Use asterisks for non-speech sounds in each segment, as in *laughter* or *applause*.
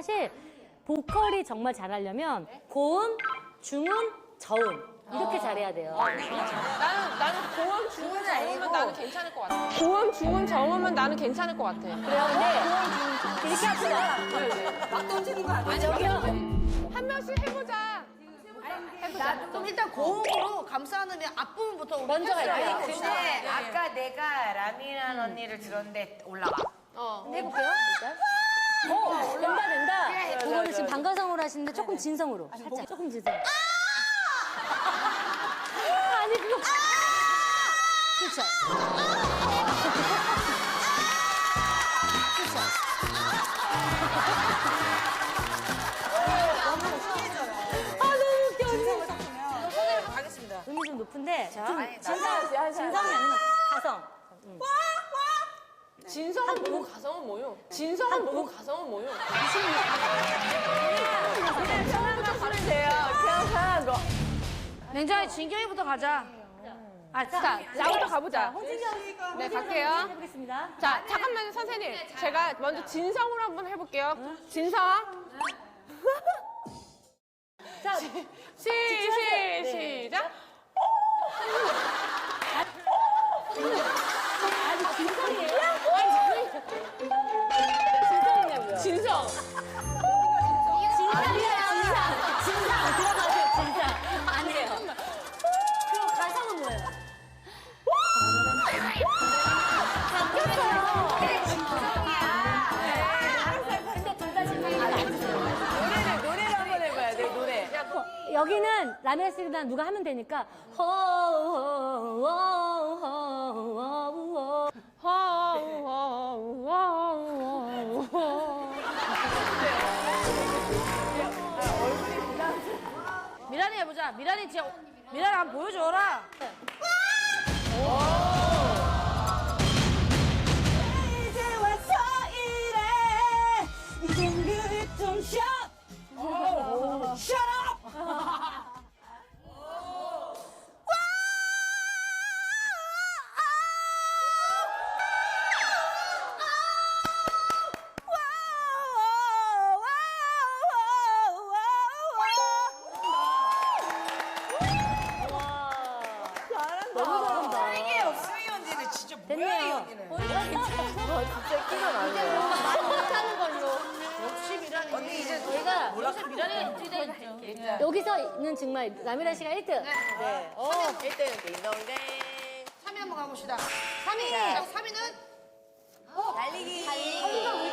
사실 보컬이 정말 잘하려면 고음, 중음, 저음 이렇게 잘해야 돼요. 나는 나는 고음 중음 저음은 나는 괜찮을 것 같아. 고음 중음 저음은 나는 괜찮을 것 같아. 그래요, 근데 이렇게 합시다. 막 던지는 거 아니야? 저기요. 한 명씩 해보자. 나 그럼 일단 고음으로 감싸는 앞부분부터 우리 먼저 갈게요. 해봅시다. 근데 아까 내가 라미란 언니를 들었는데 올라와. 해볼게요, 일단. 오, 된다, 된다. 그거를 지금 반가성으로 하시는데 조금 진성으로. 살짝, 조금 진성. 아니, 그거. 그렇죠. 아, 너무 웃겨, 언니. 가겠습니다. 음이 좀 높은데 좀 아니, 진성, 진성이 아니면 가성. 진성은 뭐고 가성은 뭐요? 진성은 뭐고 가성은 뭐요? 냉정하게 진경이부터 가자. 아, 진짜. 나부터 가보자. 홍진경 네, 갈게요. 해보겠습니다. 자, 잠깐만요, 선생님. 제가 먼저 진성으로 한번 해볼게요. 진성. *laughs* 자, 시, 시, 시작. 아니 진성이에요? 진성이냐고요? 진성. 진상이야, 진상. 진상 들어가세요, 진상. 아니에요. 그럼 가성은 뭐예요? 바뀌었어요. 근데 둘다 진상이 아니세요. 노래를 노래를 한번 해봐야 돼 노래. 어, 여기는 씨가 누가 하면 되니까 호 진짜, 미란이 한번 보여줘라. 이제 와서 이래 이젠 그좀 셔. Shut 너무 잘한다. 이게 없으면 이 언니는 진짜 뭐야 이. 언니는. 말 못하는 걸로. 언니 이제 저희가 요새 미란이가 인지돼. 여기서는 정말 라미라 씨가 1등. 네. 어. 1등 딩동댕. 3위 한번 가봅시다. 3위. 자, 3위는 달리기. 너무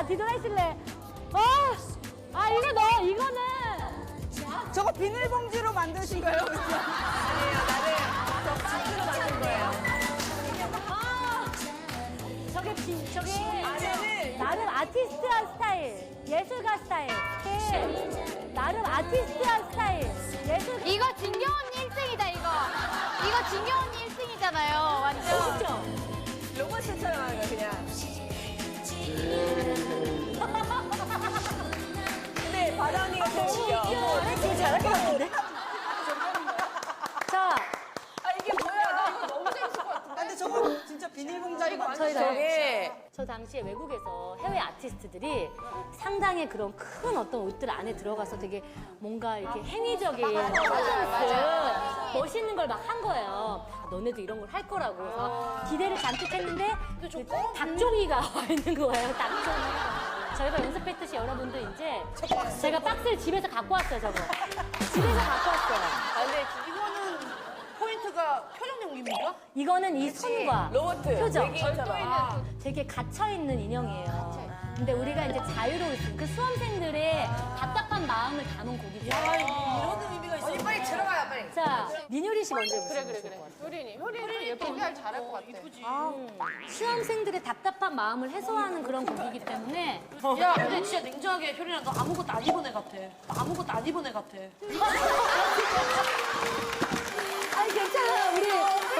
못 보겠다. 뒤돌아있을래. 아, 아, 이거 너, 이거는. 저거 비닐봉지로 만드신 거예요? *laughs* 아, 저게, 비, 저게. 나름 아티스트한 스타일. 예술가 스타일. 네. 나름 아티스트한 스타일. 예술 이거 진경 언니 1등이다 이거 이거 진경 언니 1등이잖아요 완전 당시에 외국에서 해외 아티스트들이 상당히 그런 큰 어떤 옷들 안에 들어가서 되게 뭔가 이렇게 행위적인 퍼포먼스 멋있는 걸 막 한 거예요. 아, 너네도 이런 걸 할 거라고 그래서 기대를 잔뜩 했는데 그 닭종이가 *laughs* 와 있는 거예요. 닭종이. 저희가 연습했듯이 여러분들 이제 제가 박스를 집에서 갖고 왔어요. 저거 집에서 갖고 왔어요. 아, 근데 이거는 포인트가 표정 연기입니까? 이거는 이 손과 로봇 표정 외계인처럼. 되게 갇혀 있는 인형이에요. 근데 우리가 이제 자유로울 수, 그 수험생들의 답답한 마음을 담은 곡이죠. 이런 의미가 있어. 언니 빨리 들어가요 빨리. 자, 민효리 씨 먼저 해보세요. 그래, 그래, 그래. 효린이. 효린이 예쁘게 잘할 것 같아. 수험생들의 답답한 마음을 해소하는 그런 곡이기 때문에 야, 근데 진짜 냉정하게 효린아, 너 아무것도 안 입은 애 같아. 너 아무것도 안 입은 애 같아. *laughs*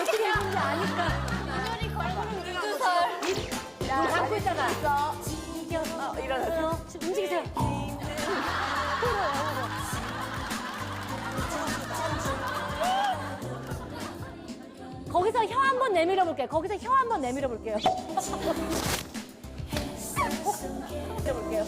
어떻게 했는지 아니까. 민율이 걸그룹 눈두설. 야, 안고 있다가. 이겼어. 일어나서. 어, 움직이세요. *laughs* 거기서 혀 한 번 내밀어 볼게요. 거기서 혀 한 번 내밀어 볼게요. *laughs* 어, 어, 내밀어 볼게요.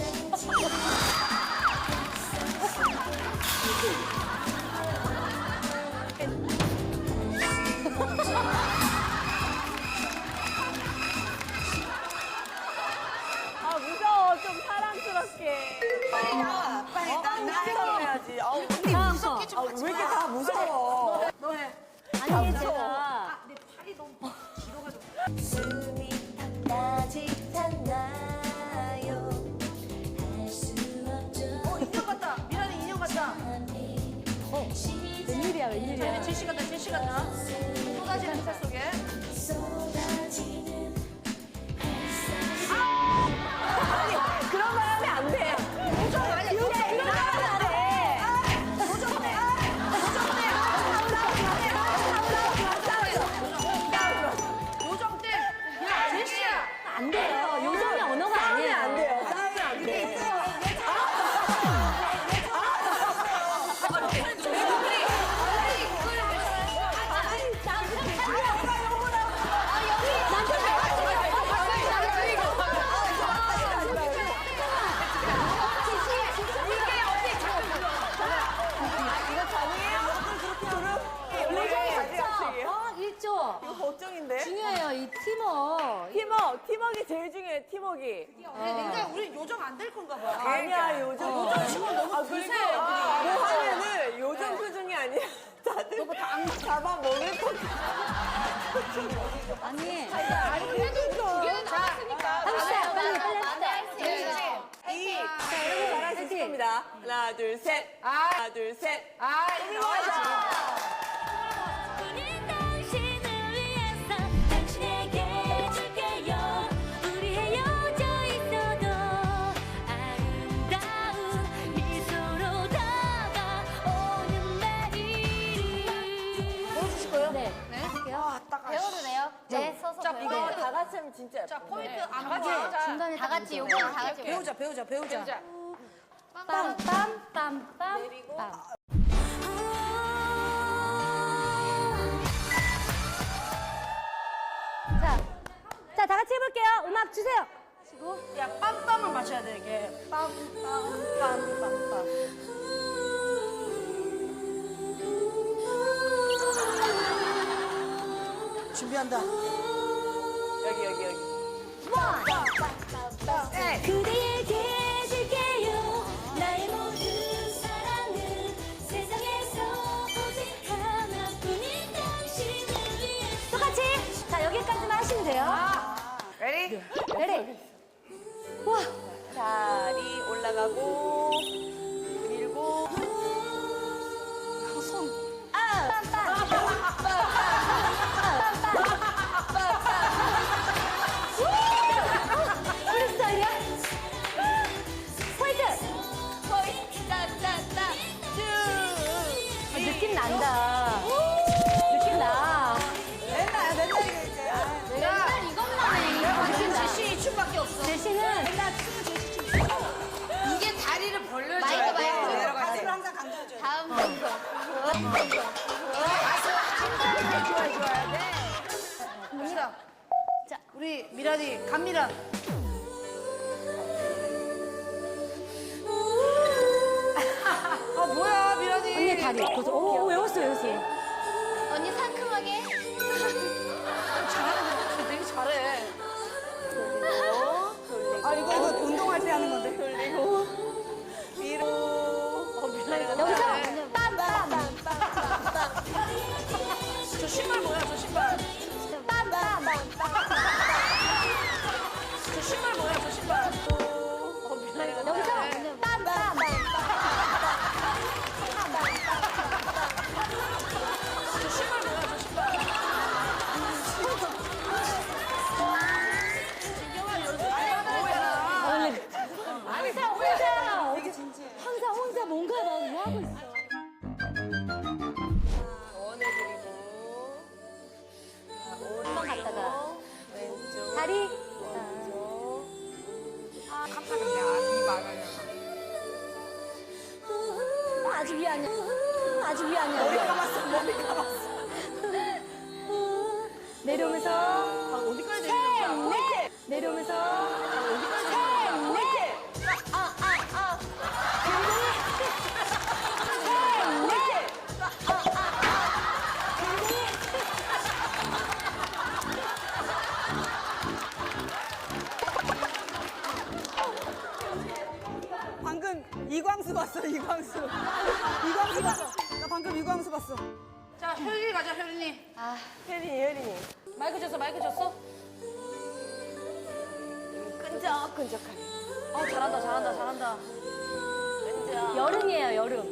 웬일이야. 제시간다, 제시 같다. 쏟아지는 햇살 속. 이거 당 잡아 먹을 거. 아니. 아니 그래도 두 개는 남았으니까. 아, 합시다. 빨리 빨리 합시다. 이. 자 여러분 잘하실 겁니다. 하나 둘 셋. 아. 하나 둘 셋. 아 이거 맞아. 진짜 자, 포인트 안 같이 진단에 다 같이 요거 다 같이 배우자, 배우자, 배우자. 배우자. 빰빰빰빰 내리고. 자, 자, 다 같이 해볼게요. 음악 주세요. 야, 빰빰을 맞춰야 돼, 이게. 빰빰빰빰빰. 준비한다. 做早操 들어가야 돼. 갑시다. 자, 우리 미란이 갑니다. *laughs* 아 뭐야 미란이. 언니 다리. 어, 어, 오, 오 외웠어 외웠어. 언니 상큼하게. 잘하는 거 되게 잘해. 어? 아 이거 이거 운동할 때 하는 건데. 신발 뭐야 저 신발? everybody. 이광수 이광수. 봤어. 나 방금 이광수 봤어. 자, 효린이 가자, 효린이. 혜린이, 혜린이. 마이크 줬어, 마이크 줬어? 끈적끈적하네. 어, 잘한다, 잘한다, 잘한다. 여름이에요, 여름.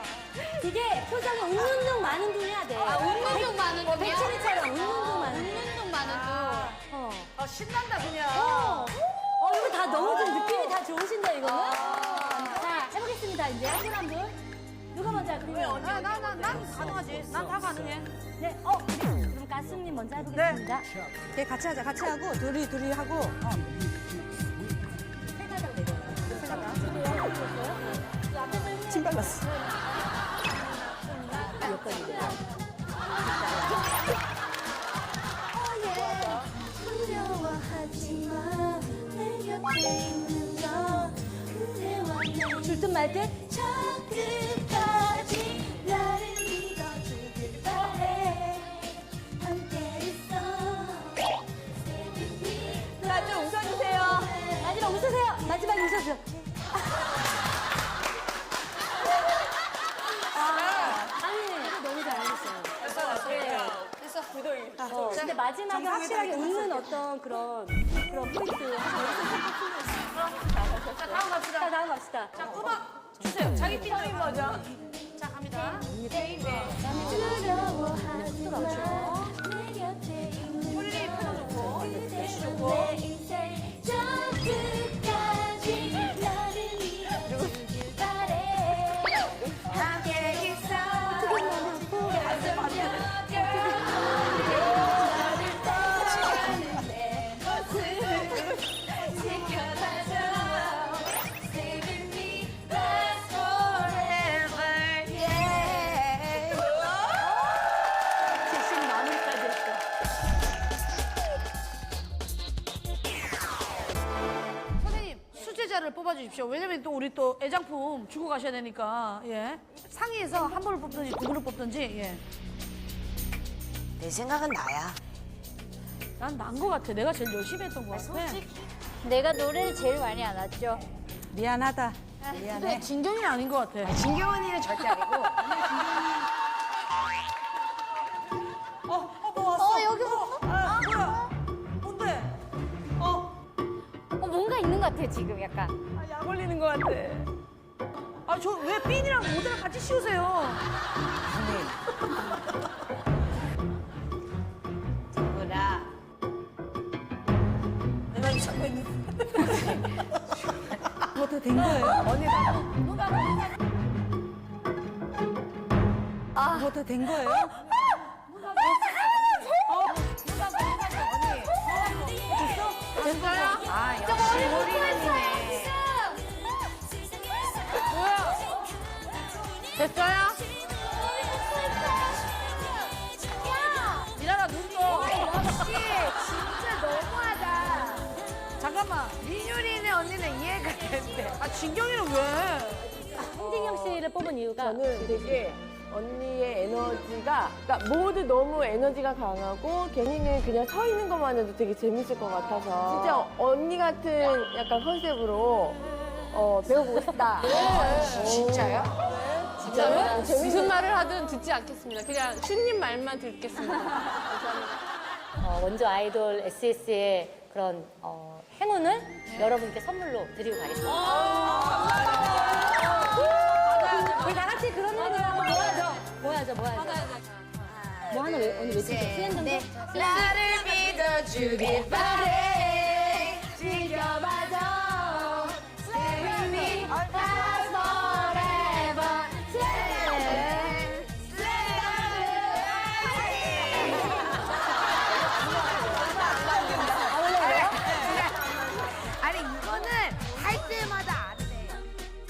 이게 표정은 웃는 둥 마는 둥 해야 돼. 아, 웃는 둥 마는 둥이요? 백진이처럼 웃는 둥 마는 둥. 웃는 둥 마는 둥. 어. 아, 신난다, 그냥. 어. 어, 이거 다 너무 좀 느낌이 다 좋으신데, 이거는? 자, 해보겠습니다, 이제. 한 분 한 분. 누가 먼저 할까요? 나, 나, 나, 난 가능하지. 난 다 가능해. 네, 어, 우리 그럼 가수님 먼저 해보겠습니다. 네, 같이 하자, 같이 하고, 둘이, 둘이 하고. 어. 침 발랐어. 나줄듯말 듯? 저끝 근데 마지막에 확실하게 웃는 어떤 그런, 그런 포인트. 자, 다음 갑시다. 자, 다음 갑시다. 자, 음악 주세요. 자기 핀 성인 버전. 자, 갑니다. 두려워하지 마 내 곁에 있는 효린이 표정 좋고. 내 인생 주십시오. 왜냐면 또 우리 또 애장품 주고 가셔야 되니까, 예. 상의에서 한 분을 뽑든지 두 분을 뽑든지, 예. 내 생각은 나야 난 난 거 같아. 내가 제일 열심히 했던 거 같아. 내가 노래를 제일 많이 안 왔죠. 미안하다. 근데 진경이 아닌 것 같아. 진경 언니는 절대 아니고 지금 약간. 아, 약 올리는 것 같아. 아, 저왜 핀이랑 모자를 같이 씌우세요? 뭐라 내가 잡고 있는. 된 거예요? 언니 나뭐다된 거예요? 됐어요? 미라라 눈 떠. 진짜 너무하다. 잠깐만. 민유리네 언니는 이해가 되는데. 아 진경이는 왜? 홍진경 씨를 뽑은 이유가 저는 되게 언니의 에너지가 그러니까 모두 너무 에너지가 강하고 걔니는 그냥 서 있는 것만 해도 되게 재밌을 것 같아서 진짜 언니 같은 약간 컨셉으로 어, 배워보고 싶다. *laughs* 진짜요? 진짜요? 무슨 말을 하든 듣지 않겠습니다. 그냥 슈님 말만 듣겠습니다. 어, 원조 아이돌 SS의 그런 어, 행운을 여러분께 선물로 드리고 가겠습니다. 하나 왜, 언니 왜 진짜 수현정도? 네, 네. 나를 믿어주길 바래